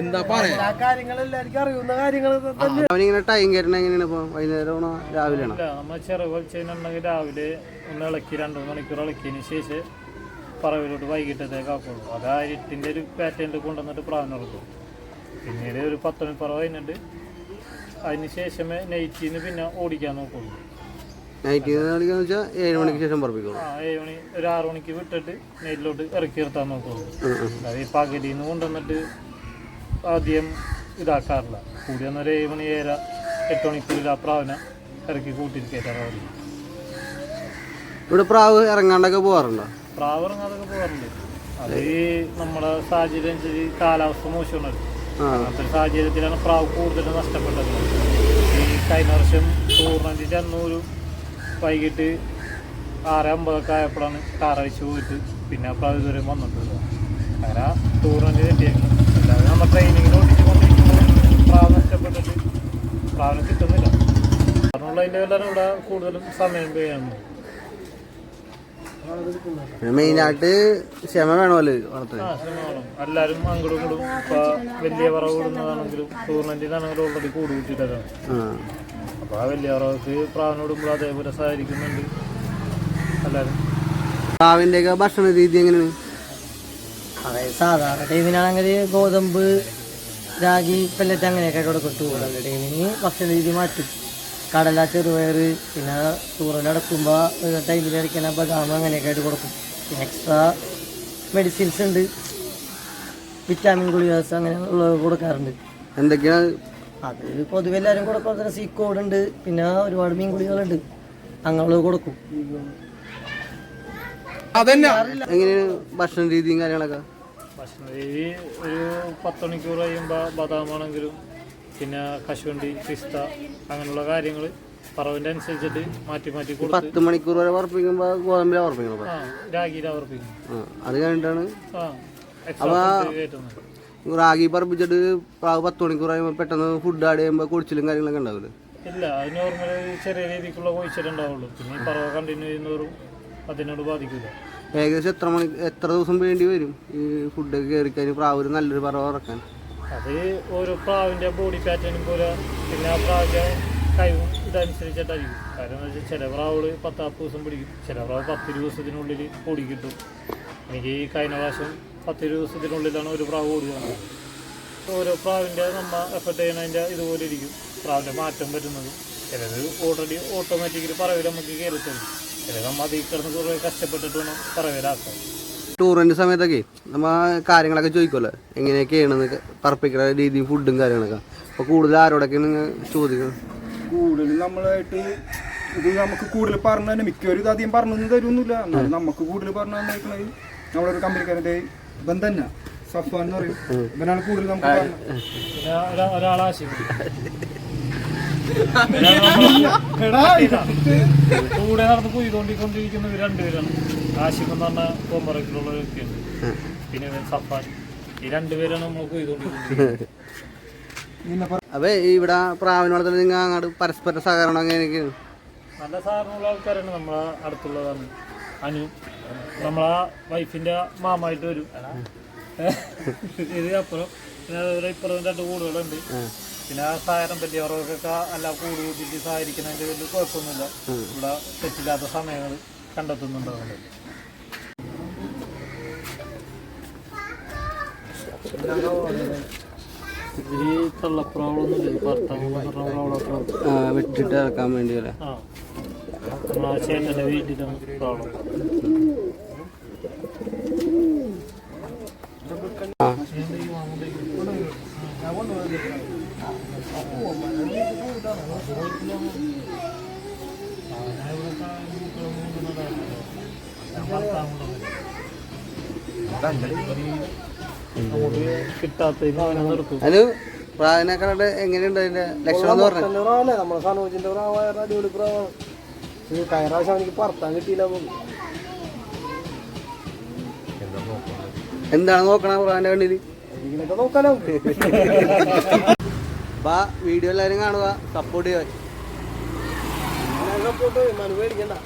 എന്താ പറയാ? അവനിങ്ങനെ ടൈം കയറണ എങ്ങനെയാണ് ഇപ്പൊ? വൈകുന്നേരമാണോ രാവിലെയാണോ ഇല്ല നമ്മൾ വെച്ചിട്ടുണ്ടെങ്കിൽ രാവിലെ ഒന്ന് ഇളക്കി രണ്ട് മൂന്ന് മണിക്കൂർ ഇളക്കിയതിന് ശേഷം പറവിലോട്ട് വൈകിട്ടത്തേക്ക് ആക്കുള്ളൂ. അത് ആ ഇരുട്ടിന്റെ ഒരു പാറ്റേണിൽ കൊണ്ടുവന്നിട്ട് പ്രാവിനെ ഇറക്കും പിന്നീട് ഒരു പത്ത് മണി പറവ് കഴിഞ്ഞിട്ട് അതിന് ശേഷമേ നൈറ്റിന്ന് പിന്നെ ഓടിക്കാൻ നോക്കുള്ളൂ. നൈറ്റ് കളിക്കാന്ന് വെച്ചാൽ ഏഴ് മണിക്ക് ശേഷം പറപ്പിക്കുള്ളൂ. ആ ഏഴ് മണി ഒരു ആറ് മണിക്ക് വിട്ടിട്ട് നൈറ്റിലോട്ട് ഇറക്കി നിർത്താൻ നോക്കുള്ളൂ. അത് ഈ പകലിൽ നിന്ന് കൊണ്ടുവന്നിട്ട് ആദ്യം ഇതാക്കാറില്ല. കൂടി വന്നൊരു ഏഴ് മണി ഏഴര എട്ട് മണിക്കൂറിൽ ആ പ്രാവിനെ ഇറക്കി കൂട്ടിൽ കയറ്റാറാവില്ല ഇവിടെ പ്രാവ് ഇറങ്ങാണ്ടൊക്കെ പോകാറുണ്ടോ പ്രാവ് ഇറങ്ങാതൊക്കെ പോകാറുണ്ട് അത് ഈ നമ്മുടെ സാഹചര്യം അനുസരിച്ച് കാലാവസ്ഥ മോശമാണ്. അങ്ങനത്തെ സാഹചര്യത്തിലാണ് പ്രാവ് കൂടുതൽ നഷ്ടപ്പെട്ടത്. ഈ കഴിഞ്ഞ വർഷം ടൂർണമെന്റിന്റെ അന്നൂര് വൈകിട്ട് ആറ് അമ്പതൊക്കെ ആയപ്പോഴാണ് കാറഴിച്ച് പോയിട്ട് പിന്നെ പ്രാവ് ഇതുവരെ വന്നിട്ടില്ല. അങ്ങനെ ടൂർണമെന്റ് അല്ലാതെ നമ്മൾ ട്രെയിനിങ്ങിൽ ഓടിച്ചുകൊണ്ടിരിക്കുമ്പോൾ പ്രാവ് നഷ്ടപ്പെട്ടിട്ട് പ്രാവിനെ കിട്ടുന്നില്ല. അതിനുള്ളതിന്റെ എല്ലാം ഇവിടെ കൂടുതലും സമയം മെയിനായിട്ട് ക്ഷമ വേണമല്ലോ വളർത്താൻ? എല്ലാവരും അങ്ങോട്ടും ഇപ്പോൾ വലിയ പറവ് കൂടുന്നതാണെങ്കിലും ടൂർണമെന്റിനാണെങ്കിലും ഓൾറെഡി കൂട് കൂട്ടിയിട്ടാണ് ആ. അപ്പോൾ ആ വലിയ പറവക്ക് പ്രാവിനോടുമ്പോൾ അതേപോലെ സഹകരിക്കുന്നുണ്ട്. എല്ലാരും. പ്രാവിന്റെ ഭക്ഷണ രീതി എങ്ങനെയാണ്? അതായത് സാധാരണ ടീമിനാണെങ്കിൽ ഗോതമ്പ് രാഗി പെല്ലറ്റ് അങ്ങനെയൊക്കെ കൊടുക്കും ടൂറിന്റെ ടീമിന് ഭക്ഷണ രീതി മാറ്റും. കടല ചെറുപയർ പിന്നെ ടൂറിൽ അടക്കുമ്പോൾ ടൈമിൽ അടിക്കുന്ന ബദാം അങ്ങനെയൊക്കെ ആയിട്ട് കൊടുക്കും. പിന്നെ എക്സ്ട്രാ മെഡിസിൻസ് ഉണ്ട്. വിറ്റാമിൻ ഗുളികാസ് അങ്ങനെ ഉള്ളത് കൊടുക്കാറുണ്ട്. എന്തൊക്കെയാണ്? അത് പൊതുവെ എല്ലാവരും കൊടുക്കുന്ന സീക്കോഡ് ഉണ്ട്. പിന്നെ ഒരുപാട് മീൻ കുടികളുണ്ട് അങ്ങനെയുള്ളത് കൊടുക്കും. അതന്നെ. എങ്ങനെയാണ് ഭക്ഷണ രീതിയും കാര്യങ്ങളൊക്കെ? ഭക്ഷണ രീതി ഒരു പത്ത് മണിക്കൂർ കഴിയുമ്പോൾ ബദാമാണെങ്കിലും പിന്നെ കശുവണ്ടി പിസ്ത അങ്ങനെയുള്ള കാര്യങ്ങൾ പറവിന്റെ അനുസരിച്ചിട്ട് മാറ്റി മാറ്റി കൊടുത്ത് പത്ത് മണിക്കൂർ വരെ ഉറപ്പിക്കുമ്പോ ഗോതമ്പിലാണ് പറപ്പിക്കണം ആ രാഗിയിൽ ഉറപ്പിക്കും അത് കഴിഞ്ഞിട്ടാണ്? ആ എക്സ്ട്രാ ഫുഡ് കയറ്റുന്നത്. റാഗി പറപ്പിച്ചിട്ട് പ്രാവ് പത്ത് മണിക്കൂർ കഴിയുമ്പോൾ പെട്ടെന്ന് ഫുഡ് ആഡ് ചെയ്യുമ്പോൾ കുടിച്ചിലും കാര്യങ്ങളൊക്കെ ഉണ്ടാവില്ലേ ഇല്ല അത് നോർമൽ ചെറിയ രീതിക്കുള്ള കോഴിച്ചിട്ടുണ്ടാവുള്ളൂ പിന്നെ ഈ പറവ കണ്ടിന്യൂ ചെയ്യുന്നവരും അതിനോട് ബാധിക്കില്ല. ഏകദേശം എത്ര മണി എത്ര ദിവസം വേണ്ടി വരും ഈ ഫുഡൊക്കെ കയറിക്കാൻ പ്രാവ് നല്ലൊരു പറവ ഇറക്കാൻ അത് ഓരോ പ്രാവിന്റെ ബോഡി പാറ്റേണും പോലെ പിന്നെ ആ പ്രാവിന്റെ കഴിവും ഇതനുസരിച്ചിട്ടായിരിക്കും. കാരണം എന്ന് വെച്ചാൽ ചില പ്രാവുകൾ പത്താപ്പ് ദിവസം പിടിക്കും. ചില പ്രാവ് പത്ത് ദിവസത്തിനുള്ളിൽ ഓടി കിട്ടും. എനിക്ക് ഈ കഴിഞ്ഞ പ്രാവശ്യം പത്ത് ദിവസത്തിനുള്ളിലാണ് ഒരു പ്രാവ് ഓടി വന്നത് ഓരോ പ്രാവിന്റെ നമ്മ എഫർട്ട് ചെയ്യണതിന്റെ ഇതുപോലെ ഇരിക്കും. പ്രാവിന്റെ മാറ്റം വരുന്നത്. ചിലത് ഓൾറെഡി ഓട്ടോമാറ്റിക്കലി പറവിൽ നമുക്ക് കയറി കിടന്ന് കുറേ കഷ്ടപ്പെട്ടിട്ട് വേണം പറവിലാക്കാൻ ടൂറിന്റെ സമയത്തൊക്കെ നമ്മ കാര്യങ്ങളൊക്കെ ചോദിക്കുമല്ലോ എങ്ങനെയൊക്കെയാണെന്ന് പറപ്പിക്കുന്ന രീതിയും ഫുഡും കാര്യങ്ങളൊക്കെ. അപ്പോൾ കൂടുതൽ ആരോടൊക്കെ നിങ്ങൾ ചോദിക്കുന്നത് കൂടുതൽ നമ്മളായിട്ട് ഇത് നമുക്ക് കൂടുതൽ പറഞ്ഞു തന്നെ മിക്കവരും ഇത് അധികം പറഞ്ഞു തരുമൊന്നുമില്ല എന്നാലും നമുക്ക് കൂടുതൽ പറഞ്ഞു തന്നേക്കണത് നമ്മളൊരു കമ്പനിക്കാരന്റെ ഇവൻ തന്നെ സഫാൻ എന്ന് പറയും. ഇവനാണ് കൂടുതൽ നമുക്ക് പറഞ്ഞു പിന്നെ ഒരാ- ഒരാളാശിക്കും കൂടെ നടന്ന് കൊയ്തുകൊണ്ടിരിക്കൊണ്ടിരിക്കുന്നത് രണ്ടുപേരാണ്. ആശിഫ് എന്ന് പറഞ്ഞ കോമ്പറക്കിലുള്ള ഒരു വ്യക്തിയുണ്ട്. പിന്നെ സഫാൻ. ഈ രണ്ടുപേരാണ് നമ്മൾ കൊയ്തുകൊണ്ടിരിക്കുന്നത് അപ്പൊ അപ്പോൾ ഇവിടെ പ്രാവിന് വളർത്തുന്നത് നിങ്ങൾ അങ്ങോട്ട് പരസ്പര സഹകരണം അങ്ങനെയൊക്കെയാണ് നല്ല സഹകരണമുള്ള ആൾക്കാരാണ് നമ്മളെ അടുത്തുള്ളതാണ്. അനു നമ്മളെ വൈഫിന്റെ മാമായിട്ട് വരും. ഇത് അപ്പുറം പിന്നെ അതുപോലെ ഇപ്പുറം രണ്ട് കൂടുകളുണ്ട്. പിന്നെ ആ സഹായം വലിയവർക്കൊക്കെ എല്ലാം കൂടു കൂട്ടിയിട്ട് സഹായിക്കുന്നതിന്റെ വലിയ കുഴപ്പമൊന്നുമില്ല. ഇവിടെ തെറ്റില്ലാത്ത സമയങ്ങൾ കണ്ടെത്തുന്നുണ്ട് അവിടെ ഇതിൽ തള്ളപ്രാവളൊന്നുമില്ല ഭർത്താവ് ആ, വിട്ടിട്ട് ഇറക്കാൻ വേണ്ടി അല്ലേ ആ ചേട്ടന്റെ വീട്ടിലാണ് പ്രാവിനെ കണ്ടിട്ട് എങ്ങനെയുണ്ട് അതിന്റെ ലക്ഷണം എന്ന് പറഞ്ഞു നമ്മളെ സനോജിന്റെ അടിപൊളി കഴിഞ്ഞ പ്രാവശ്യം എനിക്ക് പറത്താൻ കിട്ടിയില്ല എന്താണ് നോക്കണ പ്രാവിന്റെ കണ്ണിൽ ഇങ്ങനെയൊക്കെ നോക്കാനോ അപ്പൊ വീഡിയോ എല്ലാവരും കാണുക സപ്പോർട്ട് ചെയ്യുക സപ്പോർട്ട് കേട്ടാ